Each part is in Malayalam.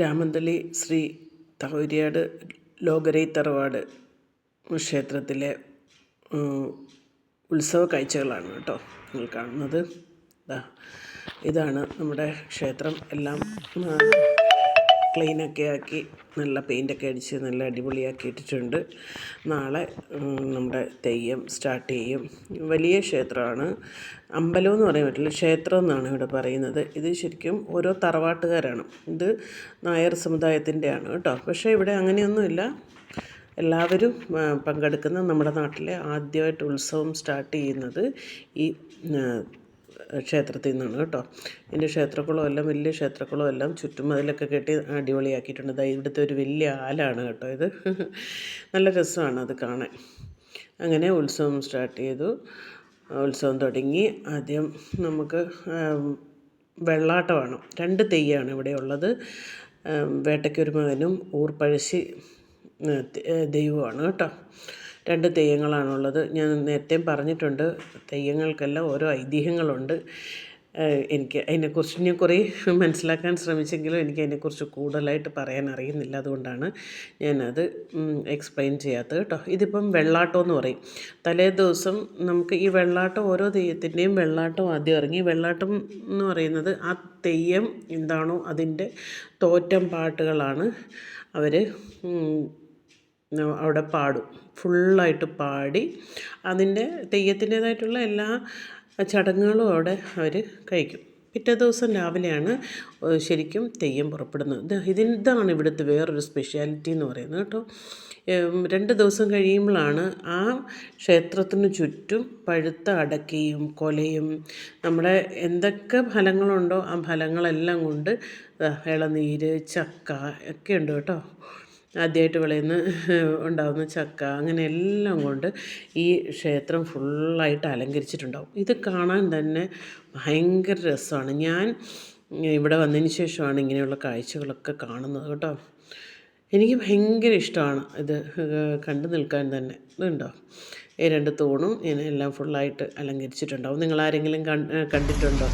രാമന്തളി ശ്രീ തകഴിയാട് ലോകരൈ തറവാട് ക്ഷേത്രത്തിലെ ഉത്സവ കാഴ്ചകളാണ് കേട്ടോ നിങ്ങൾ കാണുന്നത്. ഇതാണ് നമ്മുടെ ക്ഷേത്രം. എല്ലാം ക്ലീനൊക്കെ ആക്കി നല്ല പെയിന്റൊക്കെ അടിച്ച് നല്ല അടിപൊളിയാക്കി ഇട്ടിട്ടുണ്ട്. നാളെ നമ്മുടെ തെയ്യം സ്റ്റാർട്ട് ചെയ്യും. വലിയ ക്ഷേത്രമാണ്. അമ്പലം എന്ന് പറയാൻ പറ്റില്ല ക്ഷേത്രം എന്നാണ് ഇവിടെ പറയുന്നത്. ഇത് ശരിക്കും ഓരോ തറവാട്ടുകാരാണ്. ഇത് നായർ സമുദായത്തിന്റെയാണ് കേട്ടോ. പക്ഷേ ഇവിടെ അങ്ങനെയൊന്നുമില്ല. എല്ലാവരും പങ്കെടുക്കുന്ന നമ്മുടെ നാട്ടിലെ ആദ്യമായിട്ട് ഉത്സവം സ്റ്റാർട്ട് ചെയ്യുന്നത് ഈ ക്ഷേത്രത്തിൽ നിന്നാണ് കേട്ടോ. ഇതിന്റെ ക്ഷേത്രക്കുളം എല്ലാം വലിയ ക്ഷേത്രക്കുളം എല്ലാം ചുറ്റുമതിലൊക്കെ കെട്ടി അടിപൊളിയാക്കിയിട്ടുണ്ട്. ദാ ഇവിടുത്തെ ഒരു വലിയ ആലാണ് കേട്ടോ ഇത്. നല്ല രസമാണ് അത് കാണാൻ. അങ്ങനെ ഉത്സവം സ്റ്റാർട്ട് ചെയ്തു. ഉത്സവം തുടങ്ങി. ആദ്യം നമുക്ക് വെള്ളാട്ടമാണ്. രണ്ട് തെയ്യമാണ് ഇവിടെ ഉള്ളത്. വേട്ടയ്ക്കൊരു മകനും ഊർപ്പഴശ്ശി ദൈവമാണ് കേട്ടോ. രണ്ട് തെയ്യങ്ങളാണുള്ളത്. ഞാൻ നേരത്തെ പറഞ്ഞിട്ടുണ്ട് തെയ്യങ്ങൾക്കെല്ലാം ഓരോ ഐതിഹ്യങ്ങളുണ്ട്. എനിക്ക് അതിനെക്കുറിച്ച് ഞാൻ കുറേ മനസ്സിലാക്കാൻ ശ്രമിച്ചെങ്കിലും എനിക്ക് അതിനെക്കുറിച്ച് കൂടുതലായിട്ട് പറയാൻ അറിയുന്നില്ല. അതുകൊണ്ടാണ് ഞാനത് എക്സ്പ്ലെയിൻ ചെയ്യാത്തത് കേട്ടോ. ഇതിപ്പം വെള്ളാട്ടം എന്ന് പറയും. തലേ ദിവസം നമുക്ക് ഈ വെള്ളാട്ടം ഓരോ തെയ്യത്തിന്റെയും വെള്ളാട്ടം ആദ്യം ഇറങ്ങി. വെള്ളാട്ടം എന്ന് പറയുന്നത് ആ തെയ്യം എന്താണോ അതിന്റെ തോറ്റം പാട്ടുകളാണ്. അവർ അവിടെ പാടും. ഫുള്ളായിട്ട് പാടി അതിന്റെ തെയ്യത്തിന്റേതായിട്ടുള്ള എല്ലാ ചടങ്ങുകളും അവിടെ അവർ കഴിക്കും. പിറ്റേ ദിവസം രാവിലെയാണ് ശരിക്കും തെയ്യം പുറപ്പെടുന്നത്. ഇതാണ് ഇവിടുത്തെ വേറൊരു സ്പെഷ്യാലിറ്റി എന്ന് പറയുന്നത് കേട്ടോ. രണ്ട് ദിവസം കഴിയുമ്പോഴാണ് ആ ക്ഷേത്രത്തിന് ചുറ്റും പഴുത്ത അടക്കയും കൊലയും നമ്മുടെ എന്തൊക്കെ ഫലങ്ങളുണ്ടോ ആ ഫലങ്ങളെല്ലാം കൊണ്ട് ഇളനീര് ചക്ക ഒക്കെ ഉണ്ട് കേട്ടോ. ആദ്യമായിട്ട് വിളയുന്ന ഉണ്ടാകുന്ന ചക്ക അങ്ങനെ എല്ലാം കൊണ്ട് ഈ ക്ഷേത്രം ഫുള്ളായിട്ട് അലങ്കരിച്ചിട്ടുണ്ടാവും. ഇത് കാണാൻ തന്നെ ഭയങ്കര രസമാണ്. ഞാൻ ഇവിടെ വന്നതിന് ശേഷമാണ് ഇങ്ങനെയുള്ള കാഴ്ചകളൊക്കെ കാണുന്നത് കേട്ടോ. എനിക്ക് ഭയങ്കര ഇഷ്ടമാണ് ഇത് കണ്ടു നിൽക്കാൻ തന്നെ. ഇതുണ്ടോ? ഈ രണ്ട് തൂണും ഇങ്ങനെ എല്ലാം ഫുള്ളായിട്ട് അലങ്കരിച്ചിട്ടുണ്ടാവും. നിങ്ങൾ ആരെങ്കിലും കണ്ടിട്ടുണ്ടോ? കണ്ടിട്ടുണ്ടോ?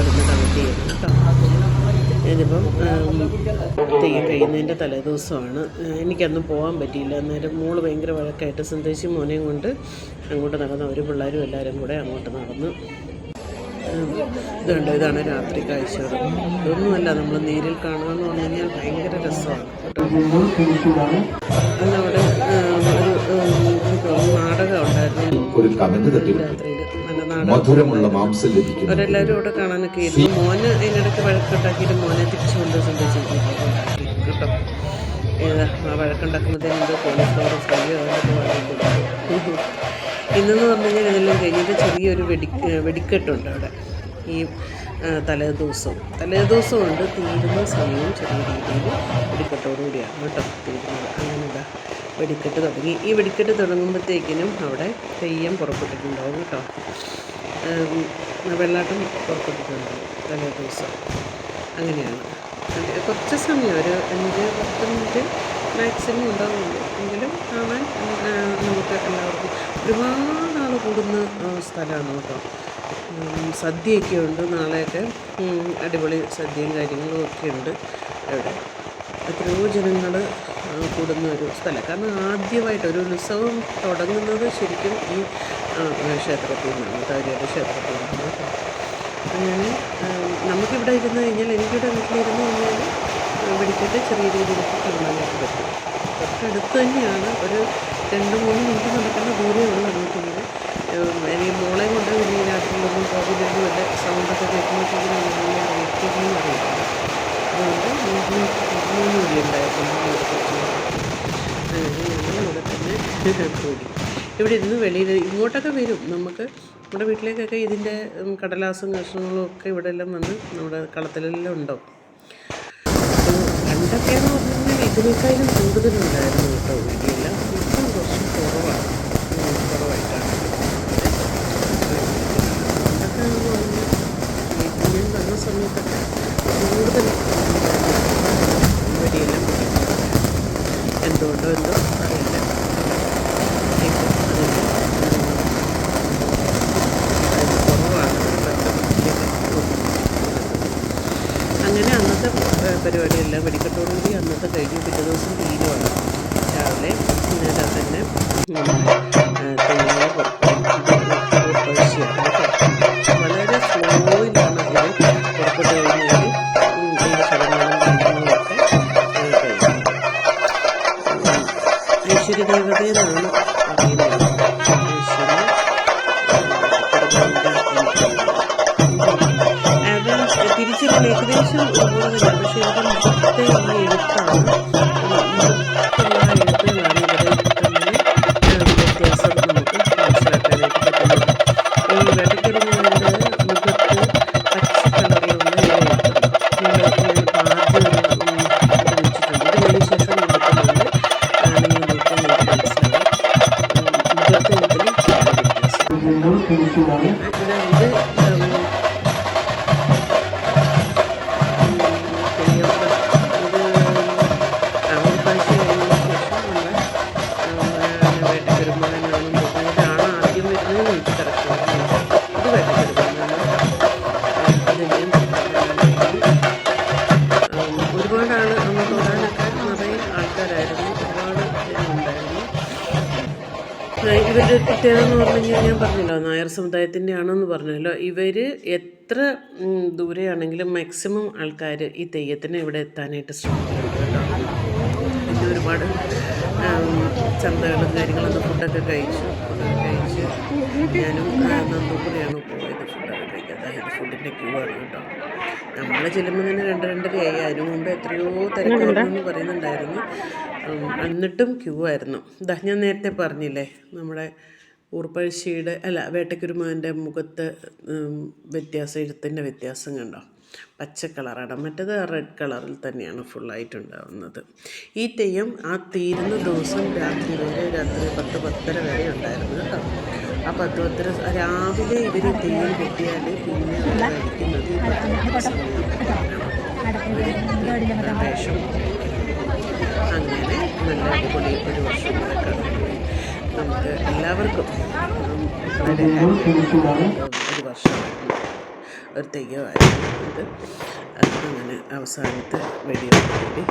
എന്ന് കമന്റ് ചെയ്യണം കേട്ടോ. ഇതിപ്പം തെയ്യം കഴിയുന്നതിന്റെ തലേദിവസമാണ്. എനിക്കന്ന് പോകാൻ പറ്റിയില്ല. അന്നേരം മോൾ ഭയങ്കര വഴക്കായിട്ട് സന്ദേശി മോനെയും കൊണ്ട് അങ്ങോട്ട് നടന്ന ഒരു പിള്ളേരും എല്ലാവരും കൂടെ അങ്ങോട്ട് നടന്നു ഇതുണ്ട് ഇതാണ് രാത്രി കാഴ്ച. ഇതൊന്നുമല്ല നമ്മൾ നേരിൽ കാണുക എന്ന് പറഞ്ഞു കഴിഞ്ഞാൽ ഭയങ്കര രസമാണ്. അന്നവിടെ ഒരു നാടകം ഉണ്ടായിരുന്നു. രാത്രി മധുരമുള്ള മാംസം ലഭിക്കും അവരെല്ലാവരും ഇവിടെ കാണാനൊക്കെ ഇരുന്നു. മോന് അതിനിടയ്ക്ക് വഴക്കുണ്ടാക്കിയിട്ട് മോനെ തിരിച്ചു കൊണ്ട് സംഭവിച്ചിട്ടുണ്ടാക്കി കേട്ടോ. ഏതാ ആ വഴക്കുണ്ടാക്കുന്നതിന് മുമ്പ് കോളിഫ്ലവർ ഫ്രൈ അതൊക്കെ വാങ്ങിക്കൊടുത്തു ഇന്നെന്ന് പറഞ്ഞു കഴിഞ്ഞാൽ ഇതെല്ലാം കഴിഞ്ഞിട്ട് ചെറിയൊരു വെടി വെടിക്കെട്ടുണ്ട് അവിടെ. ഈ തലേ ദിവസവും തലേ ദിവസമുണ്ട് തീരുന്ന സമയവും ചെറിയ രീതിയിൽ വെടിക്കെട്ടോടുകൂടിയാണ് കേട്ടോ തീരുന്നത്. അങ്ങനെ ഇതാ വെടിക്കെട്ട് തുടങ്ങി. ഈ വെടിക്കെട്ട് തുടങ്ങുമ്പോഴത്തേക്കിനും അവിടെ തെയ്യം പുറപ്പെട്ടിട്ടുണ്ടാവും കേട്ടോ. വെള്ളാട്ടം പുറത്തെടുക്കുന്നത് തലേ ദിവസം. അങ്ങനെയാണ്. കുറച്ച് സമയം ഒരു അഞ്ച് പത്ത് മിനിറ്റ് മാക്സിമം ഉണ്ടാവുള്ളൂ എങ്കിലും കാണാൻ നമുക്ക് എല്ലാവർക്കും ഒരുപാട് ആൾ കൂടുന്ന സ്ഥലമാണ് കേട്ടോ. സദ്യയൊക്കെ ഉണ്ട്. നാളെയൊക്കെ അടിപൊളി സദ്യയും കാര്യങ്ങളും ഒക്കെ ഉണ്ട് എത്രയോ ജനങ്ങൾ കൂടുന്ന ഒരു സ്ഥലം. കാരണം ആദ്യമായിട്ട് ഒരു ഉത്സവം തുടങ്ങുന്നത് ശരിക്കും ഈ ക്ഷേത്രത്തിൽ നിന്നാണ് താരിയുടെ ക്ഷേത്രത്തിൽ നിന്നാണ് അങ്ങനെ നമുക്കിവിടെ ഇരുന്ന് കഴിഞ്ഞാൽ എനിക്കിവിടെ വീട്ടിലിരുന്ന് കഴിഞ്ഞാൽ വെടിക്കെട്ട് ചെറിയ രീതിയിലൊക്കെ കാണാനായിട്ട് പറ്റും. തൊട്ടടുത്ത് തന്നെയാണ് ഒരു രണ്ട് മൂന്ന് മിനിറ്റ് നടക്കുന്ന ദൂരമുള്ള അങ്ങോട്ടിങ്ങനെ. എനിക്ക് മോളെ കൊണ്ട് വലിയ രാത്രിയിലൊന്നും പോകില്ലെന്നും വല്ല സൗണ്ടൊക്കെ കേൾക്കുമ്പോഴത്തേക്കും അറിയിക്കുന്നു അറിയിക്കുന്നു ഇവിടെ തന്നെ ഇരുന്ന് വെളിയിൽ ഇങ്ങോട്ടൊക്കെ വരും. നമുക്ക് നമ്മുടെ വീട്ടിലേക്കൊക്കെ ഇതിന്റെ കടലാസും കഷ്ണങ്ങളും ഒക്കെ ഇവിടെ എല്ലാം വന്ന് നമ്മുടെ കളത്തിലെല്ലാം ഉണ്ടാവും പണ്ടൊക്കെയെന്ന് പറഞ്ഞു കഴിഞ്ഞാൽ ഇതിനേക്കാളും കൂടുതലുണ്ടായിരുന്നു കേട്ടോ വീട്ടിലെല്ലാം ഇപ്പം കുറച്ച് കുറവാണ്. കുറവായിട്ടാണ്. പണ്ടൊക്കെ എന്ന് പറഞ്ഞാൽ ഞാൻ വന്ന സമയത്തൊക്കെ കൂടുതൽ വെടിയെല്ലാം എന്തുകൊണ്ടോ എന്തോ അറിയില്ല അങ്ങനെ അന്നത്തെ പരിപാടിയെല്ലാം വെടിക്കെട്ടോടുകൂടി അന്നത്തെ കഴിഞ്ഞ് പിറ്റേ ദിവസം തീരുവാണ് രാവിലെ തന്നെ തെയ്യങ്ങൾ പുറപ്പെടുവിയാണ് വളരെ മുഖത്തെ ഈ ഇവരുടെ പ്രത്യേകത എന്ന് പറഞ്ഞു കഴിഞ്ഞാൽ ഞാൻ പറഞ്ഞല്ലോ നായർ സമുദായത്തിന്റെ ആണെന്ന് പറഞ്ഞല്ലോ. ഇവർ എത്ര ദൂരെയാണെങ്കിലും മാക്സിമം ആൾക്കാർ ഈ തെയ്യത്തിന് ഇവിടെ എത്താനായിട്ട് ശ്രമിക്കുന്നുണ്ട്. പിന്നെ ഒരുപാട് ചന്തകളും കാര്യങ്ങളൊക്കെ ഫുഡൊക്കെ കഴിച്ചു. ഫുഡൊക്കെ കഴിച്ച് ഞാനും നന്ദൂപ്പുറയാണ് പോയത്. ഫുഡൊക്കെ കഴിക്കാൻ. അതായത് ഫുഡിന്റെ ക്യൂ ആണ് കേട്ടോ. നമ്മൾ ചെല്ലുമ്പോൾ തന്നെ രണ്ട് രണ്ടരയായി അതിനു മുമ്പ് എത്രയോ തിരക്കായിരുന്നു പറയുന്നുണ്ടായിരുന്നു. എന്നിട്ടും ക്യൂ ആയിരുന്നു. ഇതാ ഞാൻ നേരത്തെ പറഞ്ഞില്ലേ നമ്മുടെ ഊർപ്പഴശ്ശിയുടെ അല്ല വേട്ടക്കുരുമാന്റെ മുഖത്ത് വ്യത്യാസം എഴുത്തിന്റെ വ്യത്യാസം കണ്ടോ? പച്ച കളറാണ്. മറ്റേത് റെഡ് കളറിൽ തന്നെയാണ് ഫുള്ളായിട്ടുണ്ടാവുന്നത് ഈ തെയ്യം ആ തീരുന്ന ദിവസം രാത്രി വരെ രാത്രി പത്ത് പത്തര വരെ ഉണ്ടായിരുന്നു കേട്ടോ. ആ അത്ര രാവിലെ ഇവർ തെയ്യം കിട്ടിയാൽ പിന്നെ കഴിക്കുന്നത് അങ്ങനെ നല്ല അടിപൊളി ഒരു വർഷം നമുക്ക് എല്ലാവർക്കും ഒരു വർഷം ഒരു തെയ്യമായിരുന്നു അങ്ങനെ അവസാനത്തെ വീഡിയോ കൂടി